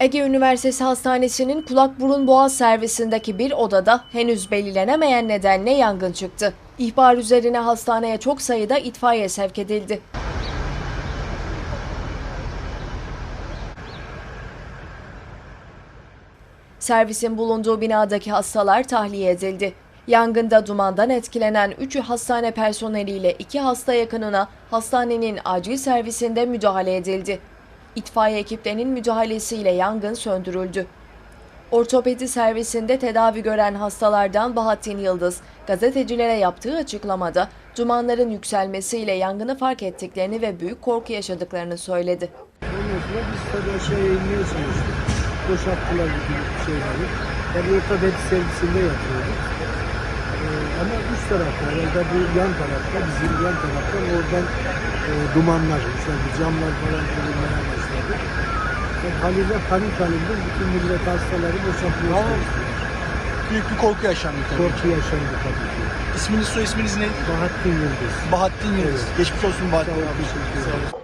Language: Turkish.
Ege Üniversitesi Hastanesi'nin kulak burun boğaz servisindeki bir odada henüz belirlenemeyen nedenle yangın çıktı. İhbar üzerine hastaneye çok sayıda itfaiye sevk edildi. Servisin bulunduğu binadaki hastalar tahliye edildi. Yangında dumandan etkilenen 3 hastane personeliyle 2 hasta yakınına hastanenin acil servisinde müdahale edildi. İtfaiye ekiplerinin müdahalesiyle yangın söndürüldü. Ortopedi servisinde tedavi gören hastalardan Bahattin Yıldız, gazetecilere yaptığı açıklamada dumanların yükselmesiyle yangını fark ettiklerini ve büyük korku yaşadıklarını söyledi. Biz tabii aşağıya inmeye çalıştık. Boşalttılar bütün şeyleri. Tabii ortopedi servisinde yatıyorduk. Ee, ama üst tarafta, herhalde bu yan tarafta, bizim yan taraftan oradan e, dumanlar, işte camlar falan kırılmaya başladı. Ve haliyle panik halinde bütün millet hastaları boşaltmaya Ama-. Büyük bir korku yaşandı tabii. Korku yaşandı tabii ki. İsminiz soy isminiz ne? Bahattin Yıldız. Bahattin Yıldız. Evet. Geçmiş olsun Bahattin Sağ ol, abi. teşekkür ederim. Sağ olun.